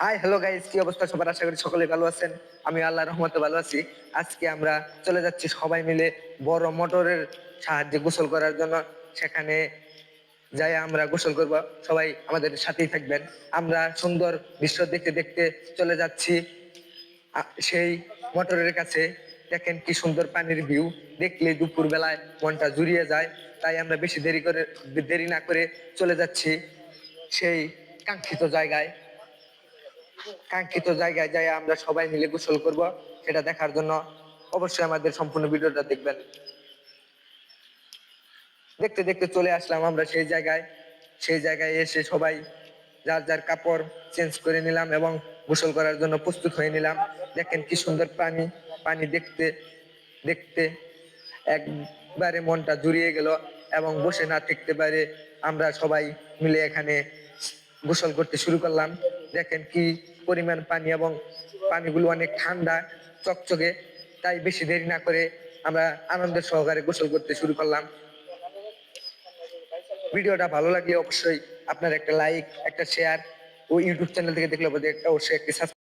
Hi hello guys কি অবস্থা? সবার আশা করি সকলে ভালো আছেন। আমি আল্লাহ রহমতে ভালো আছি। আজকে আমরা চলে যাচ্ছি সবাই মিলে বড় মোটরের সাহায্যে গোসল করার জন্য। সেখানে যাই আমরা গোসল করব। সবাই আমাদের সাথেই থাকবেন। আমরা সুন্দর দৃশ্য দেখতে দেখতে চলে যাচ্ছি। সেই মোটরের কাছে। দেখেন কি সুন্দর পানির ভিউ। দেখলে দুপুর বেলায় মনটা জুড়িয়ে যায়। তাই আমরা বেশি দেরি করে, দেরি না করে চলে যাচ্ছি সেই কাঙ্ক্ষিত জায়গায়। কাঙ্ক্ষিত জায়গায় যাই আমরা সবাই মিলে গোসল করব, সেটা দেখার জন্য অবশ্যই আমাদের সম্পূর্ণ ভিডিওটা দেখবেন। দেখতে দেখতে চলে আসলাম আমরা সেই জায়গায়। সেই জায়গায় এসে সবাই যার যার কাপড় চেঞ্জ করে নিলাম এবং গোসল করার জন্য প্রস্তুত হয়ে নিলাম। দেখেন কি সুন্দর পানি পানি দেখতে দেখতে একবারে মনটা জুড়িয়ে গেল এবং বসে না থাকতে পারে আমরা সবাই মিলে এখানে গোসল করতে শুরু করলাম। দেখেন কি পরিমাণ পানি এবং পানিগুলো অনেক ঠান্ডা, চকচকে, তাই বেশি দেরি না করে আমরা আনন্দের সহকারে গোসল করতে শুরু করলাম। ভিডিওটা ভালো লাগলে অবশ্যই আপনার একটা লাইক, একটা শেয়ার ও ইউটিউব চ্যানেল থেকে দেখলে অবশ্যই একটা